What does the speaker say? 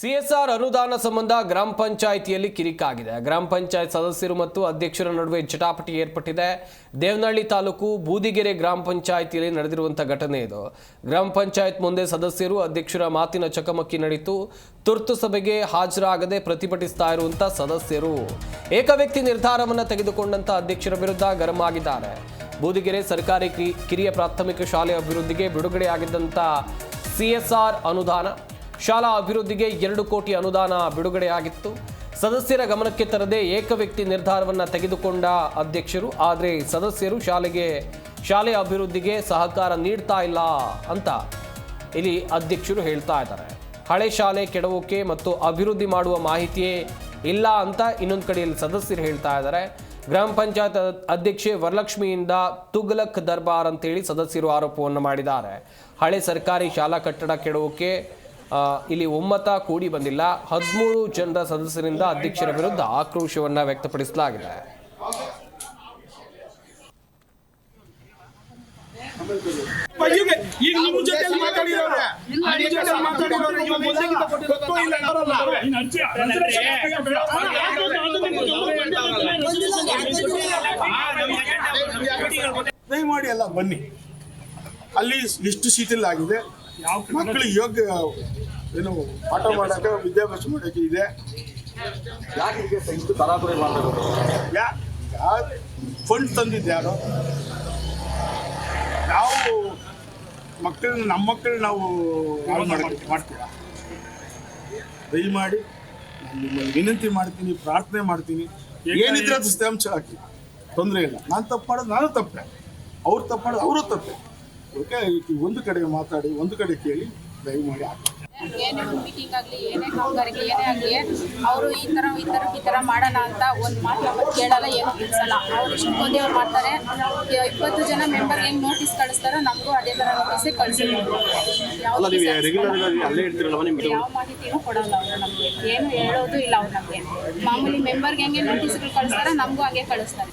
CSR ಅನುದಾನ ಸಂಬಂಧ ಗ್ರಾಮ ಪಂಚಾಯಿತಿಯಲ್ಲಿ ಕಿರಿಕಾಗಿದೆ. ಗ್ರಾಮ ಪಂಚಾಯತ್ ಸದಸ್ಯರು ಮತ್ತು ಅಧ್ಯಕ್ಷರ ನಡುವೆ ಜಟಾಪಟಿ ಏರ್ಪಟ್ಟಿದೆ. ದೇವನಹಳ್ಳಿ ತಾಲೂಕು ಬೂದಿಗೆರೆ ಗ್ರಾಮ ಪಂಚಾಯಿತಿಯಲ್ಲಿ ನಡೆದಿರುವಂಥ ಘಟನೆ ಇದು. ಗ್ರಾಮ ಪಂಚಾಯತ್ ಮುಂದೆ ಸದಸ್ಯರು, ಅಧ್ಯಕ್ಷರ ಮಾತಿನ ಚಕಮಕಿ ನಡೆಯಿತು ತುರ್ತು ಸಭೆಗೆ ಹಾಜರಾಗದೆ ಪ್ರತಿಭಟಿಸ್ತಾ ಇರುವಂಥ ಸದಸ್ಯರು. ಏಕವ್ಯಕ್ತಿ ನಿರ್ಧಾರವನ್ನು ತೆಗೆದುಕೊಂಡಂಥ ಅಧ್ಯಕ್ಷರ ವಿರುದ್ಧ ಗರಂ ಆಗಿದ್ದಾರೆ. ಬೂದಿಗೆರೆ ಸರ್ಕಾರಿ ಕಿರಿಯ ಪ್ರಾಥಮಿಕ ಶಾಲೆ ಅಭಿವೃದ್ಧಿಗೆ ಬಿಡುಗಡೆಯಾಗಿದ್ದಂಥ ಸಿಎಸ್ಆರ್ ಅನುದಾನ ಶಾಲಾ ಅಭಿವೃದ್ಧಿಗೆ ಎರಡು ಕೋಟಿ ಅನುದಾನ ಬಿಡುಗಡೆಯಾಗಿತ್ತು. ಸದಸ್ಯರ ಗಮನಕ್ಕೆ ತರದೆ ಏಕವ್ಯಕ್ತಿ ನಿರ್ಧಾರವನ್ನು ತೆಗೆದುಕೊಂಡ ಅಧ್ಯಕ್ಷರು, ಆದರೆ ಸದಸ್ಯರು ಶಾಲೆಗೆ, ಶಾಲೆ ಅಭಿವೃದ್ಧಿಗೆ ಸಹಕಾರ ನೀಡ್ತಾ ಇಲ್ಲ ಅಂತ ಇಲ್ಲಿ ಅಧ್ಯಕ್ಷರು ಹೇಳ್ತಾ ಇದ್ದಾರೆ. ಹಳೆ ಶಾಲೆ ಕೆಡವೋಕೆ ಮತ್ತು ಅಭಿವೃದ್ಧಿ ಮಾಡುವ ಮಾಹಿತಿಯೇ ಇಲ್ಲ ಅಂತ ಇನ್ನೊಂದು ಕಡೆಯಲ್ಲಿ ಸದಸ್ಯರು ಹೇಳ್ತಾ ಇದ್ದಾರೆ. ಗ್ರಾಮ ಪಂಚಾಯತ್ ಅಧ್ಯಕ್ಷೆ ವರಲಕ್ಷ್ಮಿಯಿಂದ ತುಗ್ಲಕ್ ದರ್ಬಾರ್ ಅಂತೇಳಿ ಸದಸ್ಯರು ಆರೋಪವನ್ನು ಮಾಡಿದ್ದಾರೆ. ಹಳೆ ಸರ್ಕಾರಿ ಶಾಲಾ ಕಟ್ಟಡ ಕೆಡವೋಕೆ ಇಲ್ಲಿ ಒಮ್ಮತ ಕೂಡಿ ಬಂದಿಲ್ಲ ಹದಿಮೂರು ಜನರ ಸದಸ್ಯರಿಂದ ಅಧ್ಯಕ್ಷರ ವಿರುದ್ಧ ಆಕ್ರೋಶವನ್ನ ವ್ಯಕ್ತಪಡಿಸಲಾಗಿದೆ ಈಗ ಈಗ ನಿಮ್ಮ ಜೊತೆ ಮಾತಾಡಿರೋರು ನಿಮ್ಮ ಜೊತೆ ಮಾತಾಡಿರೋರು ಇವಾಗ ಮೊದಲಿಗಿಂತ ಗೊತ್ತೋ ಇಲ್ಲ ಅವರಲ್ಲ ದಯಮಾಡಿ ಅಲ್ಲ ಬನ್ನಿ ಅಲ್ಲಿ ಎಷ್ಟು ಶೀತಲ್ ಆಗಿದೆ ಮಕ್ಕಳಿಗೆ ಯೋಗ್ಯ ಏನು ಪಾಠ ಮಾಡಕ್ಕೆ ವಿದ್ಯಾಭ್ಯಾಸ ಮಾಡಕ್ಕೆ ಇದೆ. ಯಾಕೆ ಹೀಗೆ ಇಷ್ಟು ತರಾತುರಿ ಮಾಡ್ತಾರೆ ಯಾ ಫಂಡ್ ತಂದಿದ್ದು ಯಾರು? ನಾವು ಮಕ್ಕಳನ್ನ ನಮ್ಮ ಮಕ್ಕಳು ನಾವು ಹಾಳು ಮಾಡಕ್ಕೆ ಮಾಡ್ತೀರಾ? ದಯಮಾಡಿ ನಾನು ನಿಮ್ಮಲ್ಲಿ ವಿನಂತಿ ಮಾಡ್ತೀನಿ ಪ್ರಾರ್ಥನೆ ಮಾಡ್ತೀನಿ. ಏನಿದ್ರೆ ಅದು ಅಂಶ ಹಾಕಿ. ತೊಂದರೆ ಇಲ್ಲ. ನಾನು ತಪ್ಪು ಮಾಡೋದು ನಾನು ತಪ್ಪೆ. ಅವ್ರು ತಪ್ಪು ಮಾಡೋದು ಅವರು ತಪ್ಪೆ. ಓಕೆ ಒಂದು ಕಡೆ ಮಾತಾಡಿ ಒಂದು ಕಡೆ ಕೇಳಿ ದಯಮಾಡಿ ಹಾಕಿ ಏನೇ ಒಂದು ಮೀಟಿಂಗ್ ಆಗಲಿ ಏನೇ ಕಾಮಗಾರಿಗೆ ಏನೇ ಆಗಲಿ ಅವರು ಈ ಥರ ಈ ಥರ ಈ ಥರ ಮಾಡೋಣ ಅಂತ ಒಂದು ಮಾತು ಕೇಳಲ್ಲ ಏನು ತಿಳಿಸಲ್ಲ ಅವ್ರು ಇಷ್ಟೊಂದೇ ಅವ್ರು ಮಾಡ್ತಾರೆ. ಇಪ್ಪತ್ತು ಜನ ಮೆಂಬರ್ ಹೆಂಗೆ ನೋಟಿಸ್ ಕಳಿಸ್ತಾರೋ ನಮಗೂ ಅದೇ ಥರ ನೋಟಿಸೇ ಕಳಿಸಿದ್ರು ಅಲ್ಲ ನೀವು ರೆಗ್ಯುಲರ್ ಆಗಿ ಅಲ್ಲೇ ಇರ್ತೀರಲ್ವ ನಿಮ್ಗೆ? ಯಾವ ಮಾಹಿತಿನೂ ಕೊಡಲ್ಲ ಅವರು ನಮಗೆ. ಏನು ಹೇಳೋದು ಇಲ್ಲ ಅವ್ರು ನಮಗೆ. ಮಾಮೂಲಿ ಮೆಂಬರ್ಗೆ ಹೆಂಗೆ ನೋಟಿಸ್ಗಳು ಕಳಿಸ್ತಾರೋ ನಮಗೂ ಹಾಗೆ ಕಳಿಸ್ತಾರೆ.